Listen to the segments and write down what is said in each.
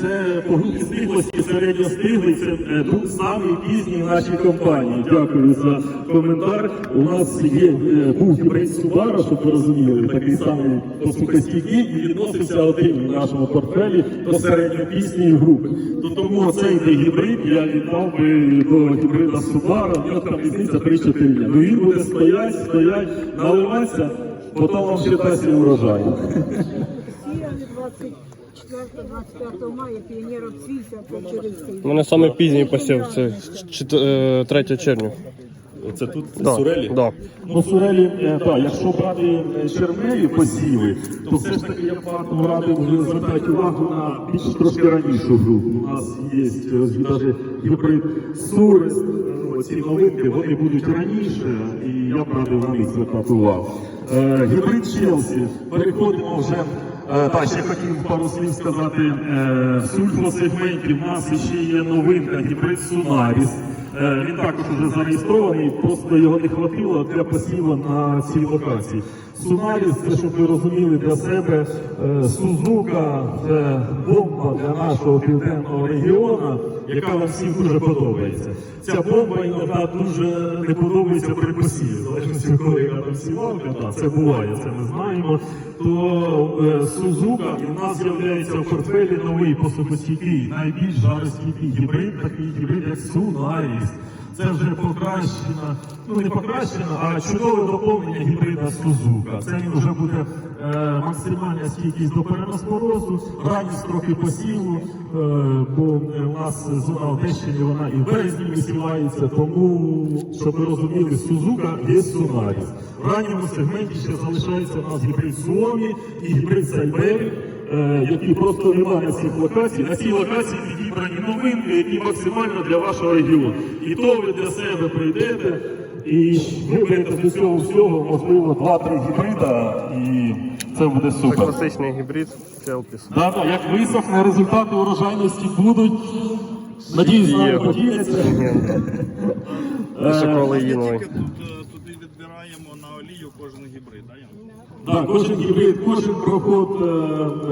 це по групі стиглості середньостиглий, це е, був самий пізній в нашій компанії. Дякую за коментар. У нас є е, був гібрид Субара, щоб ви розуміли, такий самий поступостійкий, і відносився один в нашому портфелі до середньопізньої групи. То тому цей гібрид я віддав би до гібрида Субара, в нього там різниця 3-4 дні. Ну він буде стоять, стоять, наливатися, потім вам ще дасть урожай. Сіяли 24-25 мая, по Черевській. У мене саме пізній посів, це 3 червня. Це тут Да, Да. Ну, сурелі, е, так, якщо брати е, червневі посіви, то все ж таки я б варто радив звертати увагу на більш трошки ранішу групу. У нас є навіть гібрид Сурес, ці новинки, вони будуть раніше, і я б радив на них звертати увагу. Е, гібрид Челсі, переходимо вже. Е, Так, ще хотів пару слів сказати. Е, В сульфосегменті в нас ще є новинка гібрид Сунаріс. Е, Він також вже зареєстрований, просто його не хватило для посіву на цій локації. Сунаріс, це щоб ви розуміли для себе, е, Сузука це бомба для нашого південного регіону, яка нам всім дуже подобається. Ця бомба іноді дуже не подобається при посіві, залежності коли яка там це буває, це ми знаємо. То е, Сузука в нас з'являється в портфелі новий посухостійкий, найбільш жаростійкий гібрид, такий гібрид, як Сунаріс. Це вже покращена, ну не покращена, а чудове доповнення гібрида Сузука. Це вже буде максимальна стійкість до переноспорозу, ранні строки посіву, е, бо е, у нас зона Одещини, вона і в березні висівається, тому, щоб ви розуміли, Сузука є Сунаріс. В ранньому сегменті ще залишається у нас гібрид Суомі і гібрид Сайбері е, які просто немає на цих локацій. На цій локації підібрані новинки, які максимально для вашого регіону. І то ви для себе прийдете і виберете з цього всього, можливо, 2-3 гібрида, і це буде Це класичний гібрид Челпіс. Да, да, як висохне, результати урожайності будуть. Надіюсь, з нами поділяться. Високоолеїновий. Тільки тут е, туди відбираємо на олію кожен гібрид, а я? Так, кожен гібрид, кожен проход, е,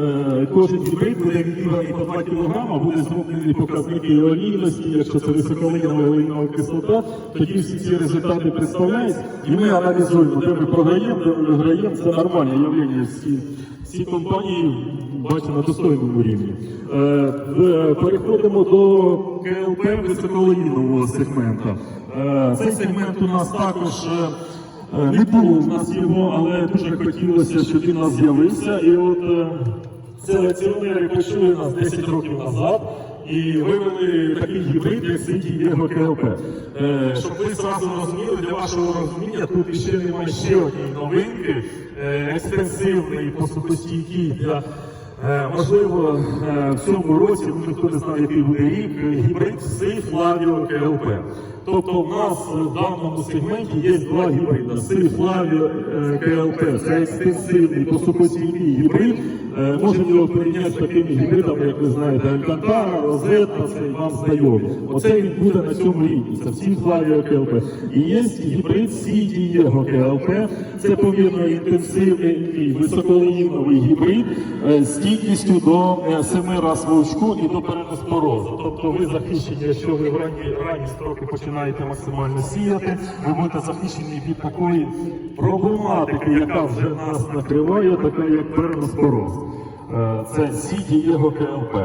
е, кожен гібрид буде відібраний по 2 кг, буде зроблений показники олійності, якщо це високолинова олійнова кислота, тоді всі ці результати представляються, і ми аналізуємо, де ми програємо, де ми виграємо, це нормальне явлення. Всі, всі компанії бачимо на достойному рівні. Е, е, переходимо до КЛП високолинійного сегменту. Е, цей сегмент у нас також. Е, Не було в нас його, але дуже хотілося, щоб він у нас з'явився. І от е, селекціонери почули нас 10 років назад і вивели такий гібрид, як Ситі Єго КЛП. Е, Щоб ви зразу розуміли, для вашого розуміння, тут ще немає ще однієї новинки, екстенсивний посухостійкий для Можливо, е, в цьому році, ну, ніхто не знає, який буде рік, е, гібрид Си Флавіо КЛП. Тобто в нас е, в даному сегменті є два гібриди. Си Флавіо е, КЛП. Це екстенсивний посухостійкий гібрид. Е, Можемо його порівняти з такими гібридами, як ви знаєте, Алькантара, Розетта, це вам знайомі. Оце він буде на цьому рівні. Це всі Флавіо КЛП. І є гібрид Сі Дієго КЛП. Це повірно інтенсивний високолеїновий гібрид е, з стійкістю до е, семи раз вовчку і до переноспорозу. Тобто ви захищені, якщо ви в ранні, ранні строки починаєте максимально сіяти, ви будете захищені від такої проблематики, яка вже нас накриває, така як переноспороз. Е, Це Сі Дієго КЛП.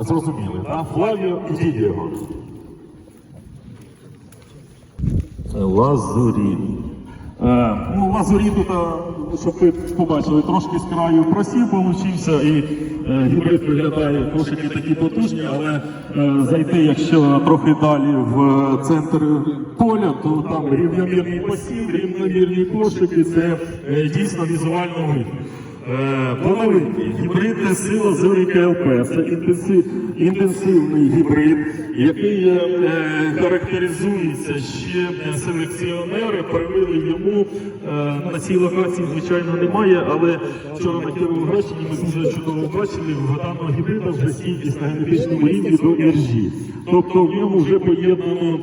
Зрозуміли, так? Флавіо і Дієго. Лазурі. Е, ну, лазурі тут, е, щоб ви побачили, трошки з краю просів получився, і е, гібрид виглядає трошки такі потужні, але зайти, якщо трохи далі в центр поля, то там рівномірний посів, рівномірні кошики, це дійсно візуально видно. Е, Половинки. Гібрид сила зорі КЛП. Це інтенсив, інтенсивний гібрид, який е, характеризується ще е, селекціонери, привили йому. На цій локації, звичайно, немає, але вчора на Кіровоградщині ми дуже чудово бачили, в даного гібрида вже стійкість на генетичному рівні до іржі. Тобто в ньому вже поєднано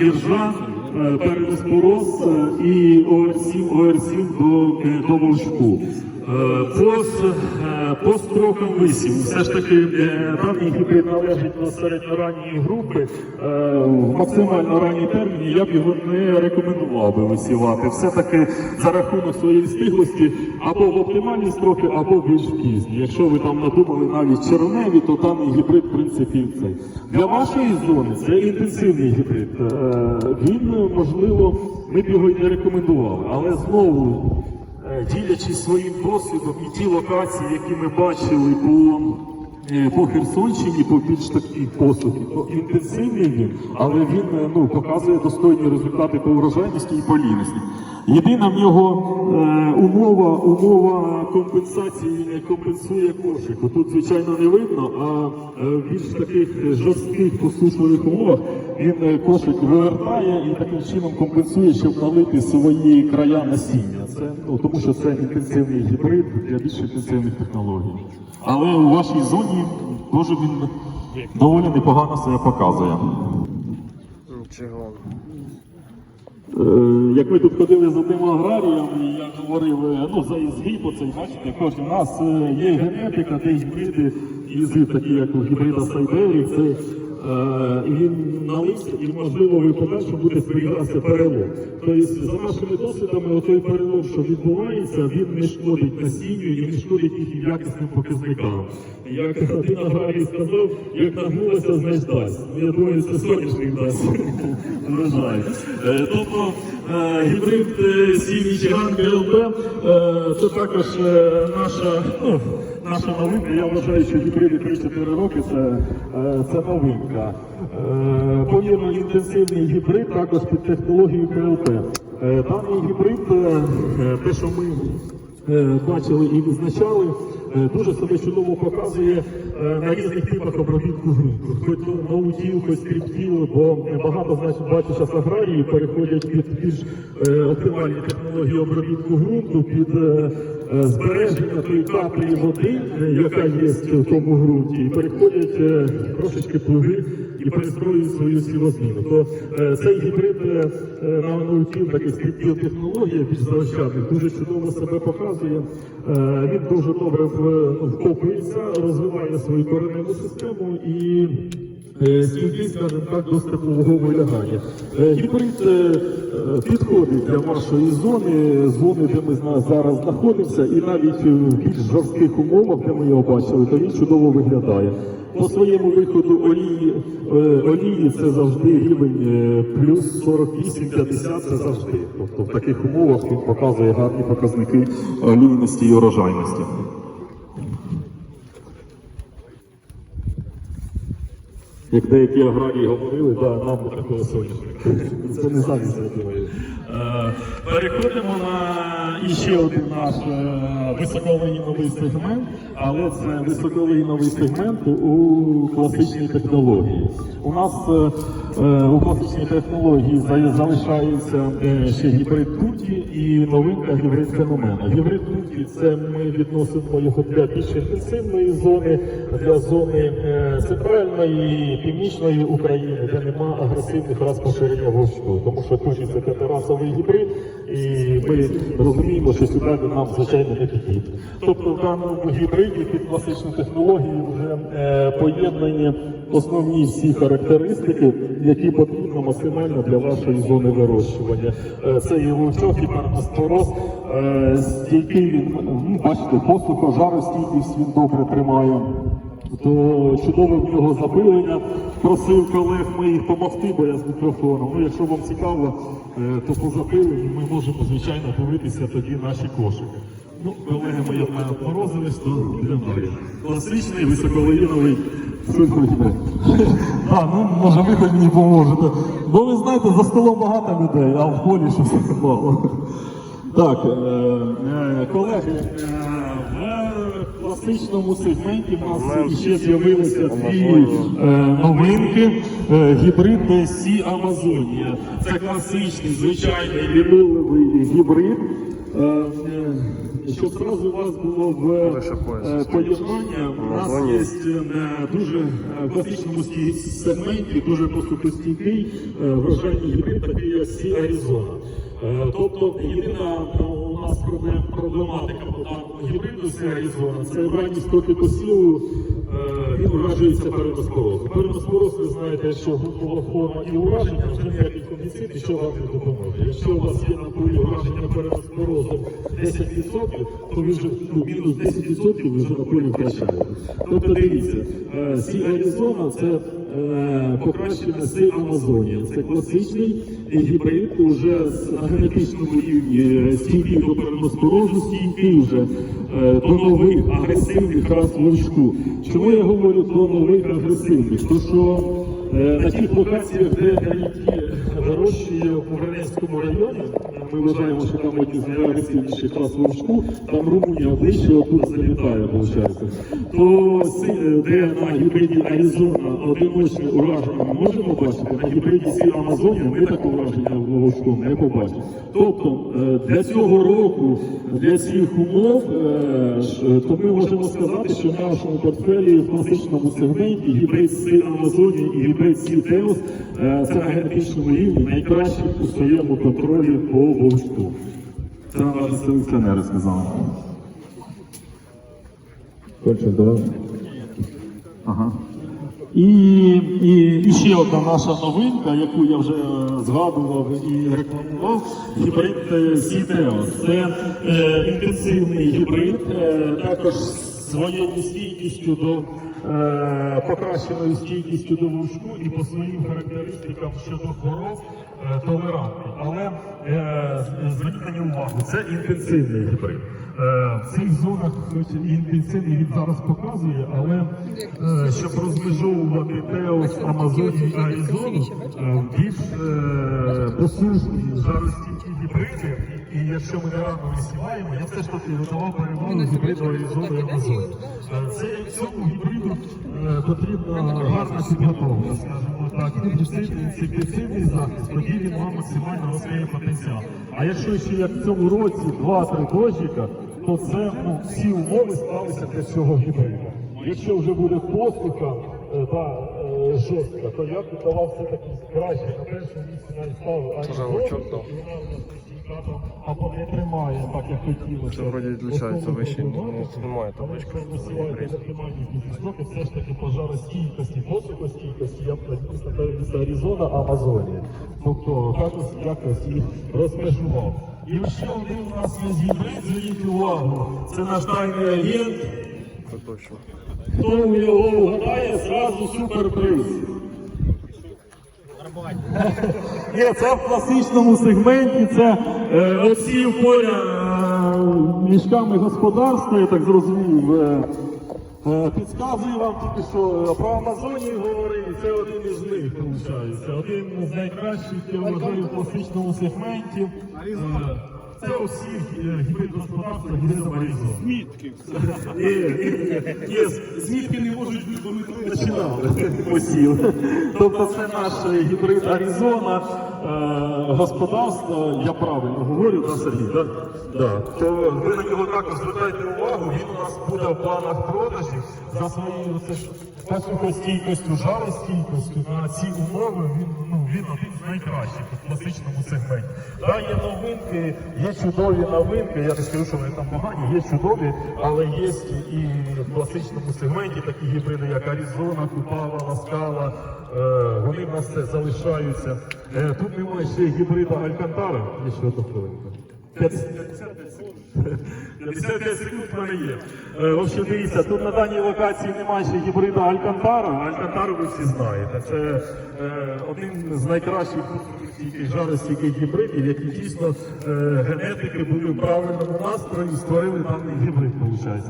іржа, е, переноспороз е, і ОР7, ОР7 до, е, до вовчку. Е, По, е, строкам висів, все ж таки е, даний гібрид належить до середньоранньої групи. Е, В максимально ранній терміні я б його не рекомендував би висівати. Все-таки за рахунок своєї стиглості або в оптимальні строки, або більш пізні. Якщо ви там надумали навіть червневі, то даний гібрид, в принципі, цей. Для вашої зони це інтенсивний гібрид. Е, Він, можливо, ми б його і не рекомендували, але знову. Е, ділячись своїм досвідом і ті локації, які ми бачили по, е, по Херсонщині, по більш такій посухі, то інтенсивний він, але він е, ну, показує достойні результати по врожайності і по лінності. Єдина в нього е, умова, умова компенсації компенсує кошику. Тут, звичайно, не видно, а е, в більш таких жорстких посушливих умовах він е, кошик вивертає і таким чином компенсує, щоб налити свої края насіння. Це ну тому, що це інтенсивний гібрид для більш інтенсивних технологій. Але у вашій зоні теж він доволі непогано себе показує. Чого? Е, Як ми тут ходили з одним аграрієм, і я говорив, е, ну за ізгиб, оцей, бачите, кожен у нас е, є генетика, де гібриди, ізгиб, такі як у гібрида Сайбері, це і він налився, і можливо ви подальше буде зберігатися перелом. Тобто, за нашими досвідами, отой перелом, що відбувається, він не шкодить насінню і не шкодить їх якісним показникам. Як один аграрій сказав, як нагнулося, значить дасть. Ну, Я думаю, це соняшник дасть врожай. Е, Тобто е, гібрид е, сій Мічиган ГЛБ е, це також е, наша, ну, наша новинка. Я вважаю, що гібриди 3-4 роки це, е, це новинка. Е, інтенсивний гібрид також під технологією. Е, Даний гібрид, е, е, те, що ми бачили і відзначали, е, дуже себе чудово показує е, на різних типах обробітку ґрунту. Хоч наутіл, хоч скріптіл, бо багато значить бачу зараз аграрії переходять під більш е, оптимальні технології обробітку ґрунту, під е, е, збереження тої каплі води, е, яка є в тому ґрунті, і переходять е, трошечки плуги і перестроюють свою сівозміну. То е, цей гібрид е, е, на наутіл, такий скріптіл технологія більш заощадних, дуже чудово себе показує. Він дуже добре вкопується, розвиває свою кореневу систему і е, стійкий, скажімо так, до степового вилягання. Гібрид е, е, підходить для вашої зони, зони, де ми зараз знаходимося, і навіть в більш жорстких умовах, де ми його бачили, то він чудово виглядає. По своєму виходу олії, олії це завжди рівень плюс 48-50 це завжди. Тобто в таких умовах він показує гарні показники олійності і урожайності. Як деякі аграрії говорили, да, нам такого соняшника. Це не завість. Переходимо на іще один наш е, високолейновий сегмент, але це високолейновий сегмент у класичній технології. У нас е, е, у класичній технології за- залишається е, ще гібрид Туті і новинка гібрид феномена. Гібрид Туті це ми відносимо його для більш інтенсивної зони, для зони е, центральної, північної України, де нема агресивних рас поширення вовчку. Тому що Туті це п'ятирасовий гібрид, і ми розуміємо, що сюди нам звичайно не підійде. Тобто в даному гібриді під класичну технологію вже е, поєднані основні всі характеристики, які потрібно максимально для вашої зони вирощування. Е, Це і вовчок, і пермоспороз, е, стійкий він, ну, бачите, посухо, жаростійкість він добре тримає. То чудове в нього запилення. Просив колег моїх допомогти, бо я з мікрофоном. Ну, якщо вам цікаво, е, то по запиленню ми можемо, звичайно, дивитися тоді наші кошики. Ну, колеги мої морозились, то для мною. Класичний сульфогібрид. А, ну може ви хоч мені поможете. Бо ви знаєте, за столом багато людей, а в полі щось мало. Так, е, е, колеги, класичному сегменті в нас ще з'явилися дві е, новинки. Е, Гібрид Сі Амазонія. Це класичний, звичайний лінолевий гібрид. Е, Щоб зразу у вас було в е, поєднання, у нас є е, дуже в класичному сегменті, дуже посухостійкий е, врожайний гібрид, такий як Сі Аризона. Е, Тобто єдина проблематика по даному гібриду Аризона. Це ранні строки посіву, е, він уражується переноспорозом. Переноспороз, ви знаєте, що групова форма і ураження вже ніякий і що вам не допоможе. Якщо у вас є на полі ураження переноспорозом 10%, то ви вже ну, мінус 10% ви вже на полі втрачаєте. Тобто дивіться, е, Сі це е, покращене з Амазонія. Це класичний гібрид уже на генетичному рівні е, стійкий до переноспорозу, стійкий вже е, до нових агресивних рас вершку. Чому я говорю до нових агресивних? Тому що е, на тих локаціях, де які вирощує у Гренецькому районі, ми вважаємо, що там одні з найагресивніших рас вершку, там Румунія ближче, отут залітає, виходить. То е, де на гібриді Аризона одиночне ураження ми можемо бачити, на гібриді Сі Амазонія ми таке ураження вовшком не побачимо. Тобто е, для цього року, для цих умов, е, то ми можемо сказати, що в нашому портфелі в класичному сегменті гібрид Сі Амазонія і гібрид Сі Теос це на генетичному рівні найкращі у своєму контролі по вовчку. Це нам наші селекціонери сказали. Хочеш давай? Ага. І, і, і ще одна наша новинка, яку я вже е, згадував і рекламував, гібрид е, Сітео. Це е, інтенсивний гібрид, е, також своєю стійкістю до покращеною стійкістю до вушку і по своїм характеристикам щодо хвороб е, толерантний. Але е, зверніть на увагу, це інтенсивний гібрид. Е, В цих зонах інтенсивний він зараз показує, але е, щоб розмежовувати Теос, Амазонію і Аризону, е, більш е, посушні, жаростійкі гібриди, і якщо ми не рано висіваємо, я все ж таки видавав перевагу Аризони і Амазонії. Е, Це цьому гібриду е, потрібна гарна підготовка, скажімо так, інсектицидний захист, тоді він вам максимально розкриє потенціал. А якщо ще як в цьому році 2-3 дощика, то це ну, всі умови склалися для цього гібриду. Якщо вже буде посуха, е, та, е, жорстка, то я б давав все-таки краще на першому місці навіть ставив Аризону, і або не тримає так, як хотілося. Це вроді відлучається Основну вище, немає Але таблички. все ж таки пожаростійкості, посухостійкості, я б напевно Аризона, Амазонія. Тобто також якось їх розмежував. І ще один у нас є гібрид, зверніть увагу, це наш тайний агент. Хто його вгадає, зразу суперприз. Ні, це в класичному сегменті, це е, осів поля е, мішками господарства, я так зрозумів. Е, е, підказую вам тільки, що е, про Амазонію говорив, це один із них, виходить. Один з найкращих, я вважаю, в класичному сегменті. Е, Це усі е, гібрид господарства буде Аризона. Змітки. Ні, ні, ні, змітки не можуть бути, бо ми тут починали посів. Тобто це наш е, гібрид Аризона, е, господарство, я правильно говорю, да, Сергій, так? Да. То ви на нього також звертайте увагу, він у нас буде в планах продажів за своєю це ж посухостійкостю, жаростійкостю на ці умови, він, ну, він один з найкращих у класичному сегменті. Да, є новинки, є чудові новинки, я не скажу, що вони там погані, є чудові, але є і в класичному сегменті такі гібриди, як Аризона, Купава, Ласкала, вони в нас залишаються. Е, тут немає ще гібрида Алькантара, ще одна хвилинка. 55 секунд. в мене є. Е, в общем, дивіться, тут на даній локації немає ще гібрида Алькантара. Алькантару ви всі знаєте. Це е, один з найкращих стійких жаростійких гібридів, які дійсно е, генетики були в правильному настрої і створили даний гібрид, виходить.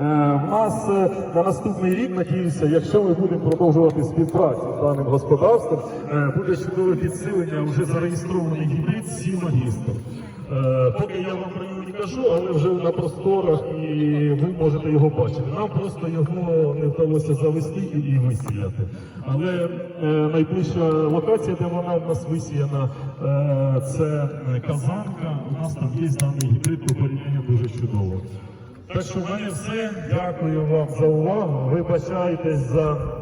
Е, в нас е, на наступний рік, надіюся, якщо ми будемо продовжувати співпрацю з даним господарством, е, буде чудове підсилення вже зареєстрований гібрид сі магістр. Е, Поки я вам про нього не кажу, але вже на просторах і ви можете його бачити. Нам просто його не вдалося завести і висіяти. Але е, найближча локація, де вона в нас висіяна, е, це Казанка. У нас там є даний гібрид по порівнянню дуже чудово. Так що в мене все. Дякую вам за увагу. Вибачайтесь за